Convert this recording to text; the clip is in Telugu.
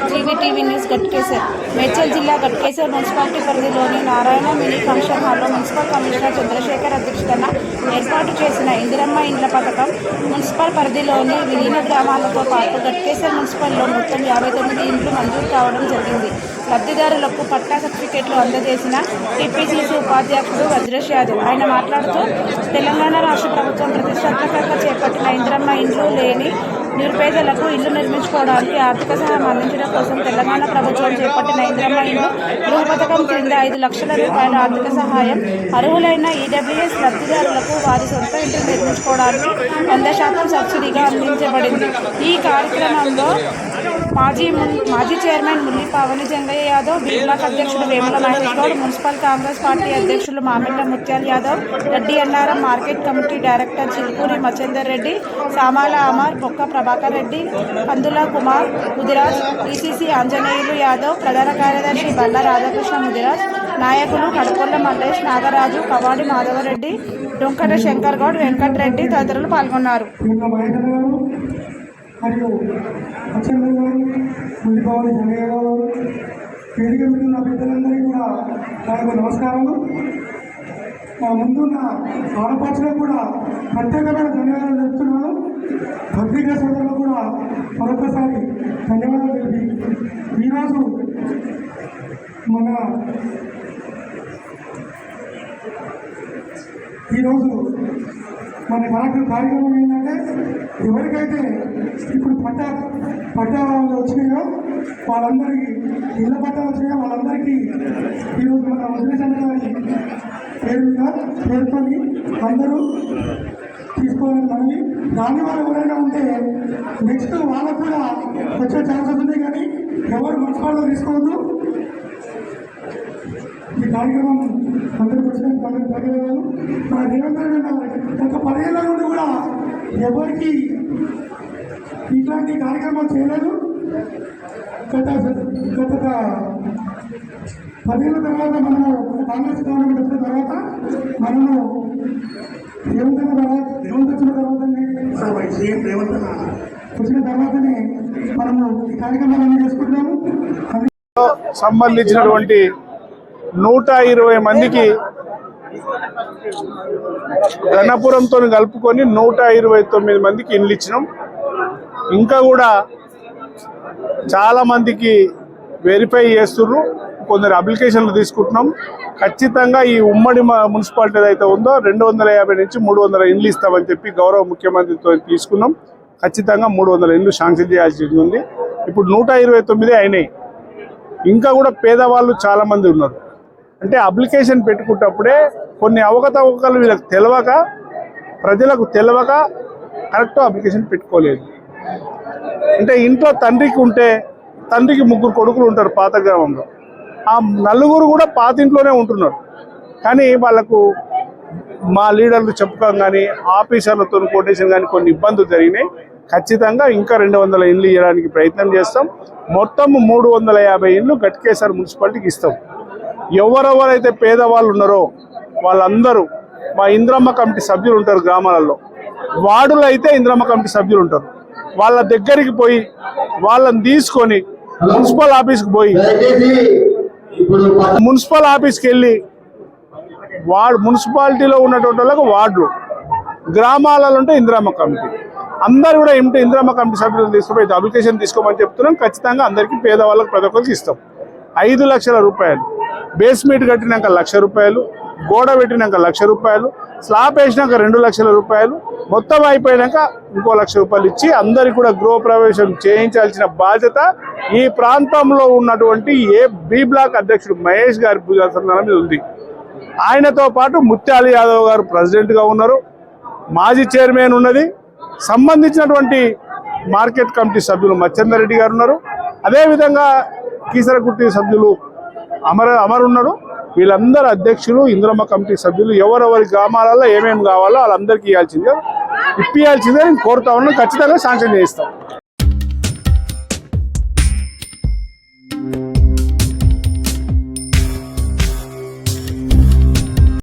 ఈటీవీ న్యూస్ గట్కేసర్ మేడ్చల్ జిల్లా గట్కేసర్ మున్సిపాలిటీ పరిధిలోని నారాయణ మినీ ఫంక్షన్ హాల్లో మున్సిపల్ కమిషనర్ చంద్రశేఖర్ అధ్యక్షతన ఏర్పాటు చేసిన ఇందిరమ్మ ఇండ్ల పథకం మున్సిపల్ పరిధిలోని విలీన గ్రామాలతో పాటు గట్కేసర్ మున్సిపల్లో మొత్తం యాభై తొమ్మిది ఇండ్లు మంజూరు కావడం జరిగింది. లబ్ధిదారులకు పట్టా సర్టిఫికేట్లు అందజేసిన టీపీసీసీ ఉపాధ్యక్షుడు వజ్రేష్ యాదవ్. ఆయన మాట్లాడుతూ తెలంగాణ రాష్ట్ర ప్రభుత్వం ప్రతిష్టాత్మకంగా చేపట్టిన ఇందిరమ్మ ఇండ్లు లేని నిరుపేదలకు ఇల్లు నిర్మించుకోవడానికి ఆర్థిక సహాయం అందించడం కోసం తెలంగాణ ప్రభుత్వం చేపట్టిన ఇంద్రమ్మ ఇల్లు గృహ పథకం క్రింద ఐదు లక్షల రూపాయల ఆర్థిక సహాయం అర్హులైన ఈడబ్ల్యూఎస్ లబ్ధిదారులకు వారి సొంత ఇంటిని నిర్మించుకోవడానికి వంద శాతం సబ్సిడీగా అందించబడింది. ఈ కార్యక్రమంలో మాజీ మాజీ చైర్మన్ ముల్లి పావని జంగయ్య యాదవ్ బీర్లాక్ అధ్యక్షుడు Vemula Mahesh Goud municipal Congress party అధ్యక్షులు Mamilla Mutyal Yadav Reddy Annaram market committee director Chilukuri Machender Reddy Samala Amar Bokka Prabhakar Reddy Pandula Kumar Mudiraj ECC Anjaneyulu Yadav ప్రధాన కార్యదర్శి బల్ల రాధాకృష్ణ ముదిరాజ్ నాయకులు కడకొల్ల మల్లేష్ నాగరాజు కవాడి మాధవరెడ్డి డొంకట శంకర్ గౌడ్ వెంకటరెడ్డి తదితరులు పాల్గొన్నారు ఇంకా మా ముందున్న ఆడపడుచులకు కూడా ప్రత్యేకమైన ధన్యవాదాలు చెప్తున్నాను పత్రికా సోదరులకు కూడా మరొకసారి ధన్యవాదాలు తెలిపి ఈరోజు మన ఈరోజు మన కలెక్టర్ కార్యక్రమం ఏంటంటే ఎవరికైతే ఇప్పుడు పట్ట పట్టాలు వచ్చినాయో వాళ్ళందరికీ ఇళ్ళ పట్టాలు వచ్చినాయో వాళ్ళందరికీ ఈరోజు మన వదిలేసండి గారి పేర్కొని అందరూ తీసుకోవాలని మనవి. దాని వాళ్ళు ఎవరైనా ఉంటే నెక్స్ట్ వాళ్ళకు కూడా వచ్చే ఛాన్సెస్ ఉన్నాయి కానీ ఎవరు మున్సిపాలిటీ తీసుకోవద్దు. ఈ కార్యక్రమం అందరికి వచ్చిన పండుగ ధన్యవాదాలు. మన దేవేంద్ర గత పదేళ్ళ నుండి కూడా ఎవరికి ఇట్లాంటి కార్యక్రమాలు చేయలేదు. గత గత పదేళ్ళ తర్వాత మనము కాంగ్రెస్ గవర్నమెంట్ వచ్చిన తర్వాత మనము రేవంత్ తర్వాత రేవంత్ వచ్చిన తర్వాతనే సీఎం రేవంత్ అన్న వచ్చిన తర్వాతనే మనము ఈ కార్యక్రమాలన్నీ చేసుకుంటున్నాము. సంబంధించినటువంటి నూట ఇరవై మందికి గణపురంతో కలుపుకొని నూట ఇరవై తొమ్మిది మందికి ఇండ్లు ఇచ్చినాం. ఇంకా కూడా చాలా మందికి వెరిఫై చేస్తుర్రు. కొందరు అప్లికేషన్లు తీసుకుంటున్నాం. ఖచ్చితంగా ఈ ఉమ్మడి మ- మున్సిపాలిటీ ఏదైతే ఉందో రెండు వందల యాభై నుంచి మూడు వందల ఇండ్లు ఇస్తామని చెప్పి గౌరవ ముఖ్యమంత్రితో తీసుకున్నాం. ఖచ్చితంగా మూడు వందల ఇండ్లు శాంక్షన్ చేయాల్సి ఉంది. ఇప్పుడు నూట ఇరవై తొమ్మిది అయినాయి. ఇంకా కూడా పేదవాళ్ళు చాలామంది ఉన్నారు. అంటే అప్లికేషన్ పెట్టుకున్నప్పుడే కొన్ని అవకతవకలు వీళ్ళకి తెలియక ప్రజలకు తెలియక కరెక్ట్ అప్లికేషన్ పెట్టుకోలేదు. అంటే ఇంట్లో తండ్రికి ఉంటే తండ్రికి ముగ్గురు కొడుకులు ఉంటారు పాత గ్రామంలో. ఆ నలుగురు కూడా పాత ఇంట్లోనే ఉంటున్నారు. కానీ వాళ్ళకు మా లీడర్లు చెప్పుకోం కానీ ఆఫీసర్లతో కొటేషన్ కానీ కొన్ని ఇబ్బందులు జరిగినాయి. ఖచ్చితంగా ఇంకా రెండు వందల ఇండ్లు ఇవ్వడానికి ప్రయత్నం చేస్తాం. మొత్తం మూడు వందల యాభై ఇండ్లు గట్కేశ్వర మున్సిపాలిటీకి ఇస్తాం. ఎవరెవరైతే పేదవాళ్ళు ఉన్నారో వాళ్ళందరూ మా ఇంద్రమ్మ కమిటీ సభ్యులు ఉంటారు గ్రామాలలో. వార్డులు అయితే ఇంద్రమ్మ కమిటీ సభ్యులు ఉంటారు. వాళ్ళ దగ్గరికి పోయి వాళ్ళని తీసుకొని మున్సిపల్ ఆఫీస్కి పోయి మున్సిపల్ ఆఫీస్కి వెళ్ళి వార్డ్ మున్సిపాలిటీలో ఉన్నటువంటి వాళ్ళకు వార్డులు. గ్రామాలలో ఉంటే ఇందిరామ కమిటీ. అందరు కూడా ఏమిటి ఇందిరామ కమిటీ సభ్యులను తీసుకుపోయి అప్లికేషన్ తీసుకోమని చెప్తున్నాం. ఖచ్చితంగా అందరికీ పేదవాళ్ళకి ప్రతి ఒక్కరికి ఇస్తాం. ఐదు లక్షల రూపాయలు. బేస్మెంట్ కట్టినాక లక్ష రూపాయలు. గోడ పెట్టినాక లక్ష రూపాయలు. స్లాబ్ వేసినాక రెండు లక్షల రూపాయలు. మొత్తం అయిపోయాక ఇంకో లక్ష రూపాయలు ఇచ్చి అందరికి కూడా గృహప్రవేశం చేయించాల్సిన బాధ్యత ఈ ప్రాంతంలో ఉన్నటువంటి ఏ బి బ్లాక్ అధ్యక్షుడు మహేష్ గారి భుజాసనం మీద ఉంది. ఆయనతో పాటు ముత్యాల యాదవ్ గారు ప్రెసిడెంట్గా ఉన్నారు. మాజీ చైర్మన్ ఉన్నది. సంబంధించినటువంటి మార్కెట్ కమిటీ సభ్యులు మచ్చందర్ రెడ్డి గారు ఉన్నారు. అదేవిధంగా కీసరకుట్టి సభ్యులు అమర అమర్ ఉన్నారు. వీళ్ళందరూ అధ్యక్షులు ఇంద్రమ్మ కమిటీ సభ్యులు ఎవరెవరి గ్రామాలలో ఏమేమి కావాలో వాళ్ళందరికీ ఇవ్వాల్సిందిగా ఇప్పియాల్సిందే కోరుతా ఉన్నాం. ఖచ్చితంగా శాంక్షన్ చేయిస్తాం.